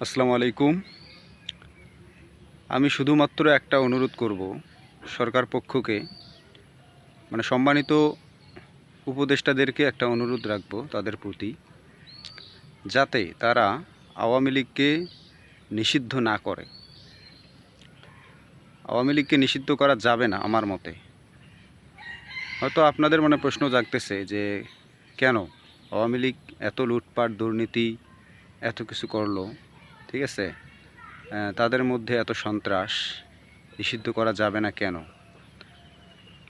আসসালামু আলাইকুম। আমি শুধুমাত্র একটা অনুরোধ করব সরকার পক্ষকে মানে সম্মানিত উপদেষ্টাদেরকে একটা অনুরোধ রাখব তাদের প্রতি, যাতে তারা আওয়ামী লীগকে নিষিদ্ধ না করে। আওয়ামী লীগকে নিষিদ্ধ করা যাবে না আমার মতে। হয়তো আপনাদের মনে প্রশ্ন জাগতেছে যে, কেন আওয়ামী লীগ এত লুটপাট, দুর্নীতি, এত কিছু করল? ঠিক আছে? তাদের মধ্যে এত সন্ত্রাস নিষিদ্ধ করা যাবে না কেন?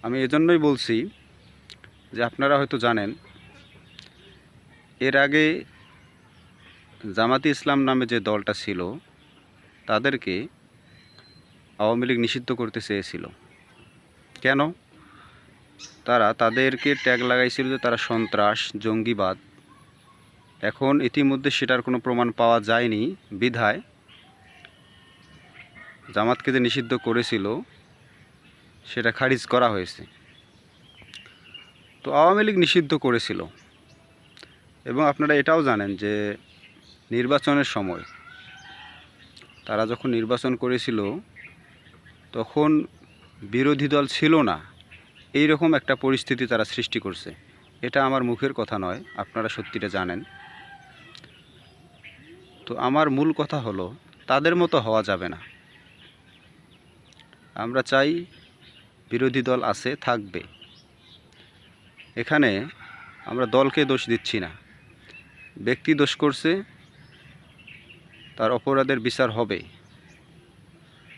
আমি এজন্যই বলছি যে আপনারা হয়তো জানেন, এর আগে জামাতি ইসলাম নামে যে দলটা ছিল, তাদেরকে আওয়ামী লীগ নিষিদ্ধ করতে চেয়েছিল। কেন? তারা তাদেরকে ট্যাগ লাগাইছিল যে তারা সন্ত্রাস, জঙ্গিবাদ এখন ইতিমধ্যে সেটার কোনো প্রমাণ পাওয়া যায়নি বিধায়। জামাতকে যে নিষিদ্ধ করেছিল, সেটা খারিজ করা হয়েছে। তো আওয়ামী লীগ নিষিদ্ধ করেছিল। এবং আপনারা এটাও জানেন যে নির্বাচনের সময় তারা যখন নির্বাচন করেছিল, তখন বিরোধী দল ছিল না। এই রকম একটা পরিস্থিতি তারা সৃষ্টি করছে। এটা আমার মুখের কথা নয়, আপনারা সত্যিটা জানেন। তো আমার মূল কথা হলো, তাদের মতো হওয়া যাবে না। আমরা চাই বিরোধী দল আছে, থাকবে। এখানে আমরা দলকে দোষ দিচ্ছি না। ব্যক্তি দোষ করছে, তার অপরাধের বিচার হবে।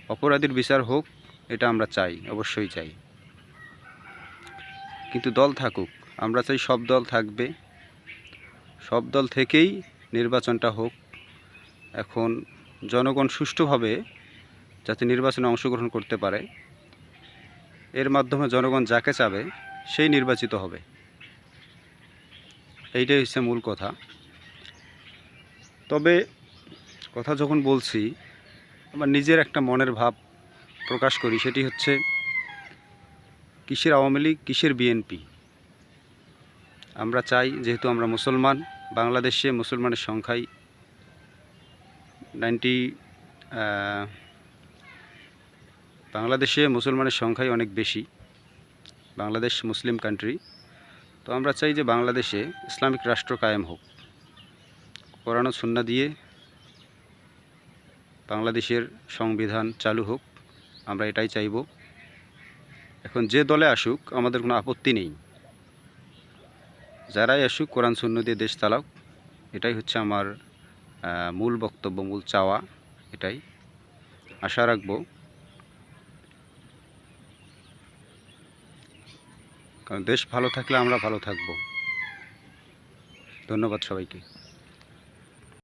অপরাধীর বিচার হোক, এটা আমরা চাই, অবশ্যই চাই। কিন্তু দল থাকুক, আমরা চাই সব দল থাকবে। সব দল থেকেই নির্বাচনটা হোক। এখন জনগণ সুষ্ঠুভাবে যাতে নির্বাচনে অংশগ্রহণ করতে পারে, এর মাধ্যমে জনগণ যাকে চাবে সেই নির্বাচিত হবে। এইটাই হচ্ছে মূল কথা। তবে কথা যখন বলছি, আমার নিজের একটা মনের ভাব প্রকাশ করি, সেটি হচ্ছে কিসের আওয়ামী লীগ, কিসের বিএনপি? আমরা চাই, যেহেতু আমরা মুসলমান, বাংলাদেশে মুসলমানের সংখ্যাই নাইনটি বাংলাদেশে মুসলমানের সংখ্যাই অনেক বেশি। বাংলাদেশ মুসলিম কান্ট্রি তো আমরা চাই যে বাংলাদেশে ইসলামিক রাষ্ট্র কায়েম হোক। কোরআন সুন্না দিয়ে বাংলাদেশের সংবিধান চালু হোক। আমরা এটাই চাইব। এখন যে দলে আসুক, আমাদের কোনো আপত্তি নেই। যারাই আসুক, কোরআন শূন্য দিয়ে দেশ চালাক, এটাই হচ্ছে আমার মূল বক্তব্য, মূল চাওয়া এটাই। আশা রাখব কারণ দেশ ভালো থাকলে আমরা ভালো থাকব। ধন্যবাদ সবাইকে।